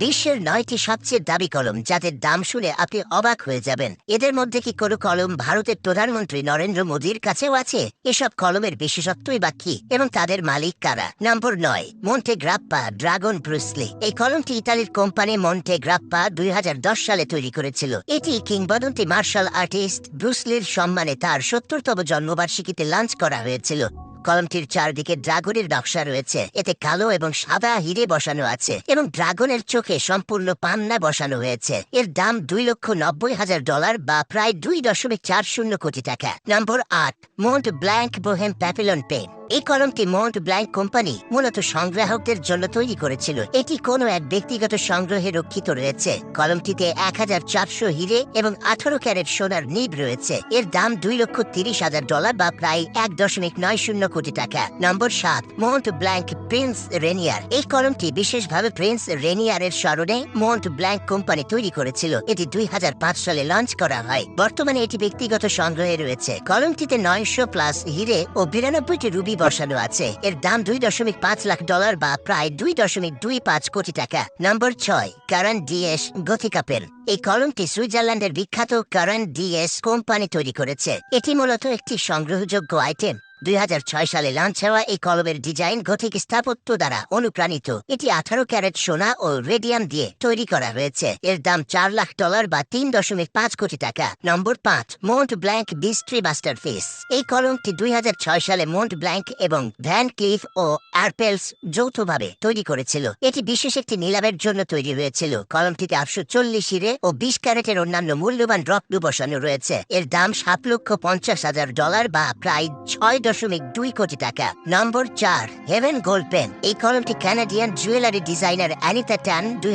বিশ্বের নয়টি সবচেয়ে দাবি কলম, যাদের দাম শুনে আপনি অবাক হয়ে যাবেন। এদের মধ্যে কি কোনো কলম ভারতের প্রধানমন্ত্রী নরেন্দ্র মোদীর কাছেও আছে? এসব কলমের বিশেষত্বই বা কি? এবং তাদের মালিক কারা? নম্বর নয় মন্টে গ্রাপ্পা ড্রাগন ব্রুসলি। এই কলমটি ইতালির কোম্পানি মন্টে গ্রাপ্পা দুই হাজার দশ সালে তৈরি করেছিল। এটি কিংবদন্তি মার্শাল আর্টিস্ট ব্রুসলির সম্মানে তার সত্তরতম জন্মবার্ষিকীতে লঞ্চ করা হয়েছিল। কলমটির চারদিকে ড্রাগনের নকশা রয়েছে। এতে কালো এবং সাদা হিরে বসানো আছে এবং ড্রাগনের চোখে সম্পূর্ণ পান্না বসানো হয়েছে। এর দাম দুই লক্ষ নব্বই হাজার ডলার বা প্রায় দুই দশমিক চার শূন্য কোটি টাকা। নম্বর আট, Mont Blanc Boheme Papillon pen এই কলমটি মন্ট ব্ল্যাঙ্ক কোম্পানি মূলত সংগ্রাহকদের জন্য তৈরি করেছিল। এটি কোনো এক ব্যক্তিগত সংগ্রহে রক্ষিত রয়েছে। কলমটিতে এক হাজার চারশো হিরে এবং আঠারো ক্যারেট সোনার নিব রয়েছে। এর দাম দুই লক্ষ তিরিশ হাজার ডলার বা প্রায় এক দশমিক নয় শূন্য কোটি টাকা। নম্বর সাত মন্ট ব্ল্যাঙ্ক প্রিন্স রেনিয়ার এই কলমটি বিশেষভাবে প্রিন্স রেনিয়ারের স্মরণে মন্ট ব্ল্যাঙ্ক কোম্পানি তৈরি করেছিল। এটি দুই হাজার পাঁচ সালে লঞ্চ করা হয়। বর্তমানে এটি ব্যক্তিগত সংগ্রহে রয়েছে। কলমটিতে নয়শো প্লাস হিরে ও বিরানব্বইটি রুবি বসানো আছে। এর দাম দুই দশমিক পাঁচ লাখ ডলার বা প্রায় দুই দশমিক দুই পাঁচ কোটি টাকা। নম্বর ছয়, কারণ ডিএস গথিকা পেন এই কলমটি সুইজারল্যান্ডের বিখ্যাত কারণ ডিএস কোম্পানি তৈরি করেছে। এটি মূলত একটি সংগ্রহযোগ্য আইটেম দুই হাজার ছয় সালে লঞ্চ হওয়া এই কলমের ডিজাইন গথিক স্থাপত্য দ্বারা অনুপ্রাণিত। এটি আঠারো ক্যারেট সোনা ও রেডিয়াম দিয়ে তৈরি করা হয়েছে। এর দাম চার লাখ ডলার বা তিন দশমিক পাঁচ কোটি টাকা। নম্বর পাঁচ মন্ট ব্ল্যাঙ্ক ডিস্ট্রি মাস্টার ফিস এই কলমটি দুই সালে মন্ট ব্ল্যাঙ্ক এবং ভ্যান ক্লিফ ও অ্যারপেলস যৌথভাবে তৈরি করেছিল। এটি বিশেষ একটি নিলামের জন্য তৈরি হয়েছিল। কলমটিতে আটশো চল্লিশ হিরে ও বিশ ক্যারেটের অন্যান্য মূল্যবান রত্ন বসানো রয়েছে। এর দাম সাত লক্ষ পঞ্চাশ হাজার ডলার বা প্রায় ছয় দশমিক দুই কোটি টাকা। নম্বর চার, হেভেন গোল্ড পেন। এই কলমটি Canadian jewellery designer Anita Tan দুই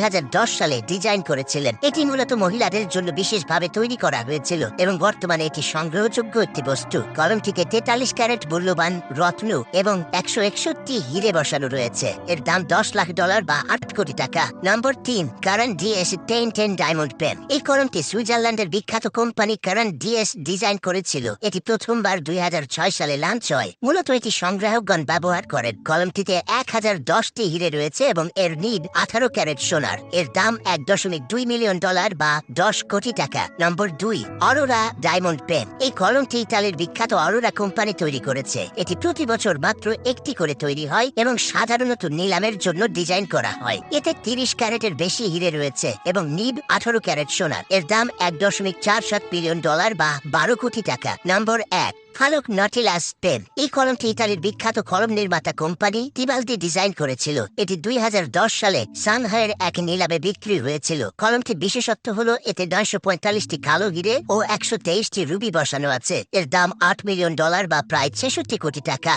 সালে ডিজাইন করেছিলেন। এটি মূলত মহিলাদের জন্য বিশেষভাবে তৈরি করা হয়েছিল এবং বর্তমানে এটি সংগ্রহযোগ্য একটি বস্তু। কলমটিতে তেতাল্লিশ ক্যারেট মূল্যবান রত্ন এবং একশো একষট্টি হিরে বসানো রয়েছে। এর দাম দশ লাখ ডলার বা আট কোটি টাকা। নম্বর তিন কারণ DS ten ten diamond pen এই কলমটি সুইজারল্যান্ডের বিখ্যাত কোম্পানি কারণ ডিএস ডিজাইন করেছিল। এটি প্রথমবার দুই হাজার ছয় সালে লঞ্চ হয় মূলত এটি সংগ্রাহকগণ ব্যবহার করেন। কলমটিতে এক হাজার দশটি হিরে রয়েছে এবং এর নিড আঠারো ক্যারেট সোনার। এর দাম এক দশমিক দুই মিলিয়ন ডলার বা দশ কোটি টাকা। নম্বর দুই, অরোরা ডায়মন্ড পেন। এই কলমটি ইতালির বিখ্যাত অরোরা কোম্পানি তৈরি করেছে। এটি প্রতি বছর মাত্র একটি করে তৈরি হয় এবং সাধারণত নিলামের জন্য ডিজাইন করা হয়। এতে তিরিশ ক্যারেটের বেশি হিরে রয়েছে এবং নিব আঠারো ক্যারেট সোনার। এর দাম এক দশমিক চার সাত মিলিয়ন ডলার বা বারো কোটি টাকা। নম্বর এক ফালক নটিলাস পেন এই কলমটি ইতালির বিখ্যাত কলম নির্মাতা কোম্পানি টিবালদি ডিজাইন করেছিল। এটি দুই হাজার দশ সালে সানহায়ের এক নিলামে বিক্রি হয়েছিল। কলমটি বিশেষত্ব হল, এতে নয়শো পঁয়তাল্লিশটি কালো গিরে ও একশো তেইশটি রুবি বসানো আছে। এর দাম আট মিলিয়ন ডলার বা প্রায় ছেষট্টি কোটি টাকা।